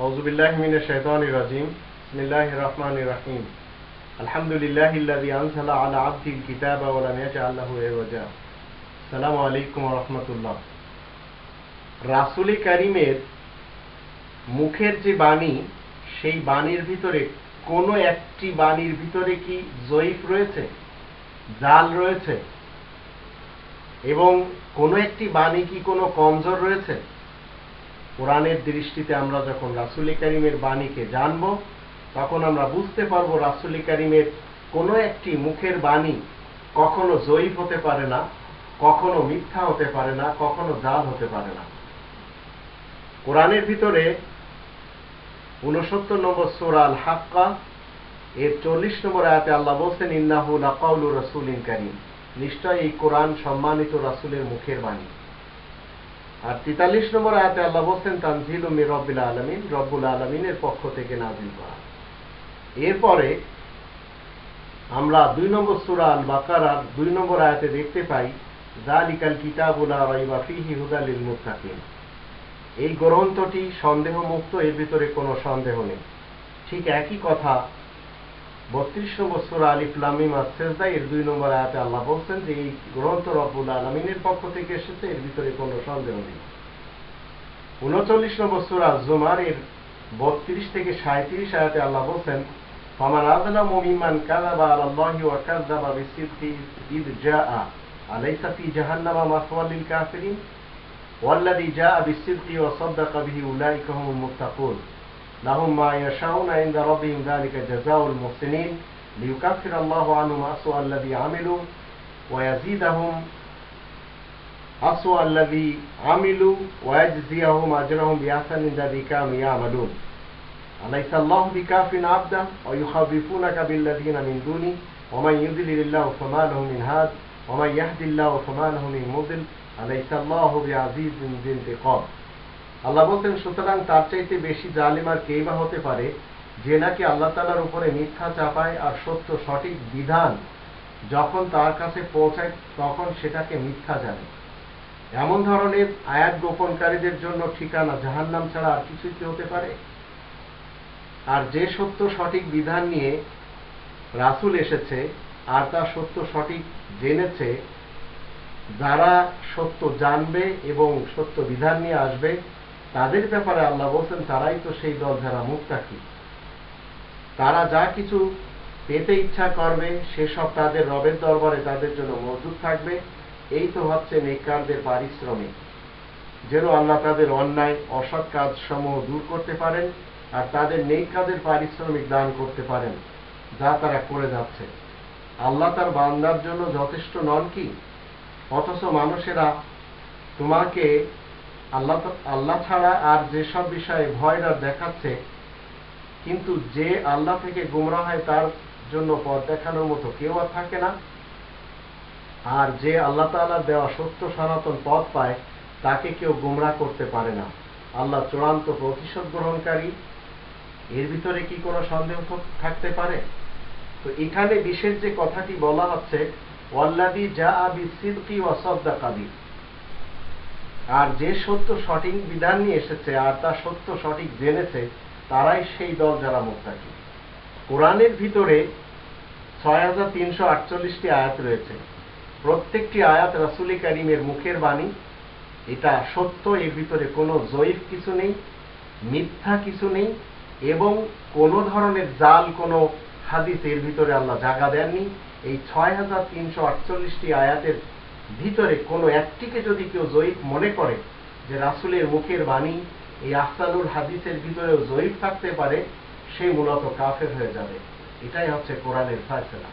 আউযুবিল্লাহি মিনাশ মুখের যে বাণী, সেই বাণীর ভিতরে কোন একটি বাণীর ভিতরে কি জয়ীফ রয়েছে? জাল রয়েছে? এবং কোন একটি বাণী কি কোনো কমজোর রয়েছে? কোরআনের দৃষ্টিতে আমরা যখন রাসুলি কারিমের বাণীকে জানব, তখন আমরা বুঝতে পারব রাসুলি কারিমের কোনো একটি মুখের বাণী কখনো জয়ীফ হতে পারে না, কখনো মিথ্যা হতে পারে না, কখনো জাল হতে পারে না। কোরআনের ভিতরে উনসত্তর নম্বর সোরাল হাক্কা এর চল্লিশ নম্বর আয়াতে আল্লাহ বলছেন, ইন্নাহু লাকাউলু রাসূলিন কারীম। নিশ্চয় এই কোরআন সম্মানিত রাসূলের মুখের বাণী। আর তেতাল্লিশ নম্বর আয়াতে আল্লাহ বলছেন, তানজিল মির রব্বিল আলামিন, রব্বুল আলামিনের পক্ষ থেকে নাজিল করা। এরপরে আমরা দুই নম্বর সূরা আল বাকারার দুই নম্বর আয়াতে দেখতে পাই জালিকাল কিতাবুলা রাইবা ফিহি হুদা লিল মুত্তাকিন। এই গ্রন্থটি সন্দেহমুক্ত, এর ভিতরে কোনো সন্দেহ নেই। ঠিক একই কথা বত্রিশ নম্বর সুরা আলিফ লামিম আর সেজদা এর দুই নম্বর আয়াতে আল্লাহ বলছেন যে এই গ্রন্থ রব্বুল আলমিনের পক্ষ থেকে এসেছে এর ভিতরে কোনো সন্দেহ নেই উনচল্লিশ নম্বর সুরা জুমার এর বত্রিশ থেকে সাঁত্রিশ আয়াতে আল্লাহ বলছেন فمن أظلم ممن كذب على الله وكذب بالصدق إذ جاء أليس في جهنم مثوى للكافرين والذي جاء بالصدق وصدق به أولئك هم المتقون لهم ما يشاءون عند ربهم ذلك جزاء المحسنين ليكفر الله عنهم أسوأ الذي عملوا ويزيدهم أسوأ الذي عملوا ويجزيهم أجرهم بأحسن الذي كانوا يعملون. أليس الله بكاف عبدا ويخوفونك بالذين من دونه؟ ومن يضلل الله فما له من هاد؟ ومن يهد الله فما له من مضل؟ أليس الله بعزيز ذي انتقام؟ আল্লাহ বলতেন সুতরাং তার চাইতে বেশি জালিম আর কেই বা হতে পারে যে নাকি আল্লাহ তালার উপরে মিথ্যা চাপায় আর সত্য সঠিক বিধান যখন তার কাছে পৌঁছায় তখন সেটাকে মিথ্যা জানে। এমন ধরনের আয়াত গোপনকারীদের জন্য ঠিকানা জাহান্নাম ছাড়া আর কিছুই কি হতে পারে? আর যে সত্য সঠিক বিধান নিয়ে রাসুল এসেছে আর তা সত্য সঠিক জেনেছে, যারা সত্য জানবে এবং সত্য বিধান নিয়ে আসবে তাদের ব্যাপারে আল্লাহ বলছেন, তারাই তো সেই দল যারা মুক্তাকি তারা যা কিছু পেতে ইচ্ছা করবে, সেসব তাদের রবের দরবারে তাদের জন্য মজুদ থাকবে। এই তো হচ্ছে নেকারদের পারিশ্রমিক। যেন আল্লাহ তাদের অন্যায়, অসৎ কাজ সমূহ দূর করতে পারেন আর তাদের নেই কাজের পারিশ্রমিক দান করতে পারেন, যা তারা করে যাচ্ছে। আল্লাহ তার বান্দার জন্য যথেষ্ট নন কি? অথচ মানুষেরা তোমাকে আল্লাহ আল্লাহ ছাড়া আর যেসব বিষয়ে দেখাচ্ছে, কিন্তু যে আল্লাহ থেকে গুমরা হয় তার জন্য পথ দেখানোর মতো কেউ আর থাকে না। আর যে আল্লাহ দেওয়া সত্য সনাতন পথ পায়, তাকে কেউ গুমরা করতে পারে না। আল্লাহ চূড়ান্ত প্রতিশোধ গ্রহণকারী। এর ভিতরে কি কোনো সন্দেহ থাকতে পারে? তো এখানে বিশেষ যে কথাটি বলা হচ্ছে ওয়াল্লাদি যা আবি সিদ্কি ওয়াসদ্দাকাবি আর যে সত্য সঠিক বিধান নিয়ে এসেছে আর তা সত্য সঠিক জেনেছে, তারাই সেই দল যারা মুক্তাকি কোরআনের ভিতরে ছয় হাজার তিনশো আটচল্লিশটি আয়াত রয়েছে। প্রত্যেকটি আয়াত রাসুলি কারিমের মুখের বাণী। এটা সত্য, এর ভিতরে কোনো জয়ীফ কিছু নেই, মিথ্যা কিছু নেই, এবং কোনো ধরনের জাল, কোনো হাদিস এর ভিতরে আল্লাহ জাগা দেননি। এই ছয় হাজার তিনশো আটচল্লিশটি আয়াতের ভিতরে কোনো একটিকে যদি কেউ জয়ীফ মনে করে যে রাসুলের মুখের বাণী এই আহসানুল হাদিসের ভিতরেও জয়ীফ থাকতে পারে, সে মূলত কাফের হয়ে যাবে। এটাই হচ্ছে কোরআনের ফায়সলা।